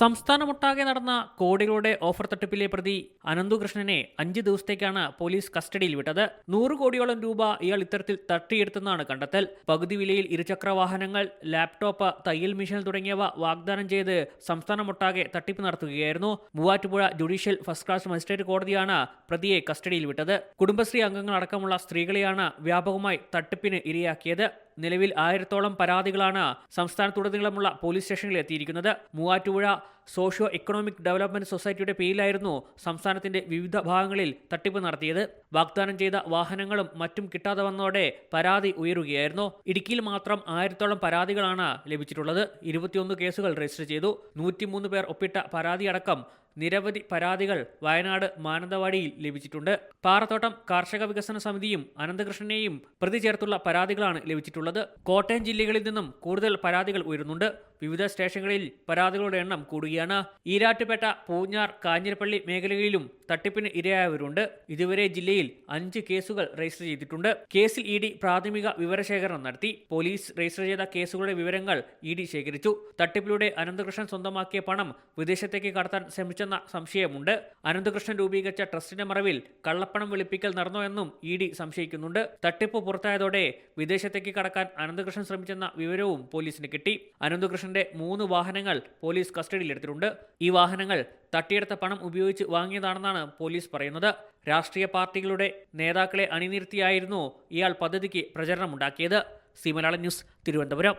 സംസ്ഥാനമൊട്ടാകെ നടന്ന കോടികളുടെ ഓഫർ തട്ടിപ്പിലെ പ്രതി അനന്തുകൃഷ്ണനെ അഞ്ച് ദിവസത്തേക്കാണ് പോലീസ് കസ്റ്റഡിയിൽ വിട്ടത്. നൂറ് കോടിയോളം രൂപ ഇയാൾ ഇത്തരത്തിൽ തട്ടിയെടുത്തെന്നാണ് കണ്ടെത്തൽ. പകുതി വിലയിൽ ഇരുചക്ര വാഹനങ്ങൾ ലാപ്ടോപ്പ് തയ്യൽ മിഷൻ തുടങ്ങിയവ വാഗ്ദാനം ചെയ്ത് സംസ്ഥാനമൊട്ടാകെ തട്ടിപ്പ് നടത്തുകയായിരുന്നു. Muvattupuzha judicial first class magistrate കോടതിയാണ് പ്രതിയെ കസ്റ്റഡിയിൽ വിട്ടത്. കുടുംബശ്രീ അംഗങ്ങളടക്കമുള്ള സ്ത്രീകളെയാണ് വ്യാപകമായി തട്ടിപ്പിന് ഇരയാക്കിയത്. നിലവിൽ ആയിരത്തോളം പരാതികളാണ് സംസ്ഥാനത്തുടനീളമുള്ള പോലീസ് സ്റ്റേഷനിൽ എത്തിയിരിക്കുന്നത്. മൂവാറ്റുപുഴ സോഷ്യോ എക്കണോമിക് ഡെവലപ്മെന്റ് സൊസൈറ്റിയുടെ പേരിലായിരുന്നു സംസ്ഥാനത്തിന്റെ വിവിധ ഭാഗങ്ങളിൽ തട്ടിപ്പ് നടത്തിയത്. വാഗ്ദാനം ചെയ്ത വാഹനങ്ങളും മറ്റും കിട്ടാതെ വന്നതോടെ പരാതി ഉയരുകയായിരുന്നു. ഇടുക്കിയിൽ മാത്രം ആയിരത്തോളം പരാതികളാണ് ലഭിച്ചിട്ടുള്ളത്. ഇരുപത്തിയൊന്ന് കേസുകൾ രജിസ്റ്റർ ചെയ്തു. നൂറ്റിമൂന്ന് പേർ ഒപ്പിട്ട പരാതി അടക്കം നിരവധി പരാതികൾ വയനാട് മാനന്തവാടിയിൽ ലഭിച്ചിട്ടുണ്ട്. പാറത്തോട്ടം കാർഷിക വികസന സമിതിയും അനന്തകൃഷ്ണനെയും പ്രതി ചേർത്തുള്ള പരാതികളാണ് ലഭിച്ചിട്ടുള്ളത്. കോട്ടയം ജില്ലകളിൽ നിന്നും കൂടുതൽ പരാതികൾ ഉയരുന്നുണ്ട്. വിവിധ സ്റ്റേഷനുകളിൽ പരാതികളുടെ എണ്ണം കൂടുകയാണ്. ഈരാറ്റുപേട്ട പൂഞ്ഞാർ കാഞ്ഞിരപ്പള്ളി മേഖലകളിലും തട്ടിപ്പിന് ഇരയായവരുണ്ട്. ഇതുവരെ ജില്ലയിൽ അഞ്ച് കേസുകൾ രജിസ്റ്റർ ചെയ്തിട്ടുണ്ട്. കേസിൽ ഇ ഡി പ്രാഥമിക വിവരശേഖരണം നടത്തി. പോലീസ് രജിസ്റ്റർ ചെയ്ത കേസുകളുടെ വിവരങ്ങൾ ഇ ഡി ശേഖരിച്ചു. തട്ടിപ്പിലൂടെ അനന്തകൃഷ്ണൻ സ്വന്തമാക്കിയ പണം വിദേശത്തേക്ക് കടത്താൻ ശ്രമിച്ചെന്ന സംശയമുണ്ട്. അനന്തകൃഷ്ണൻ രൂപീകരിച്ച ട്രസ്റ്റിന്റെ മറവിൽ കള്ളപ്പണം വെളുപ്പിക്കൽ നടന്നോ എന്നും ഇ ഡി സംശയിക്കുന്നുണ്ട്. തട്ടിപ്പ് പുറത്തായതോടെ വിദേശത്തേക്ക് കടക്കാൻ അനന്തകൃഷ്ണൻ ശ്രമിച്ചെന്ന വിവരവും പോലീസിന് കിട്ടി. അനന്തകൃഷ്ണന്റെ മൂന്ന് വാഹനങ്ങൾ പോലീസ് കസ്റ്റഡിയിലെടുത്തിട്ടുണ്ട്. ഈ വാഹനങ്ങൾ തട്ടിയെടുത്ത പണം ഉപയോഗിച്ച് വാങ്ങിയതാണെന്നാണ് പോലീസ് പറയുന്നത്. രാഷ്ട്രീയ പാർട്ടികളുടെ നേതാക്കളെ അണിനിർത്തിയായിരുന്നു ഇയാൾ പദ്ധതിക്ക് പ്രചരണമുണ്ടാക്കിയത്. C Malayalam news Thiruvananthapuram.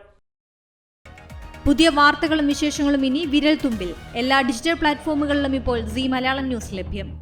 പുതിയ വാർത്തകളും വിശേഷങ്ങളും ഇനി വിരൽ തുമ്പിൽ എല്ലാ ഡിജിറ്റൽ പ്ലാറ്റ്ഫോമുകളിലും ഇപ്പോൾ സി മലയാളം ന്യൂസ് ലഭ്യം.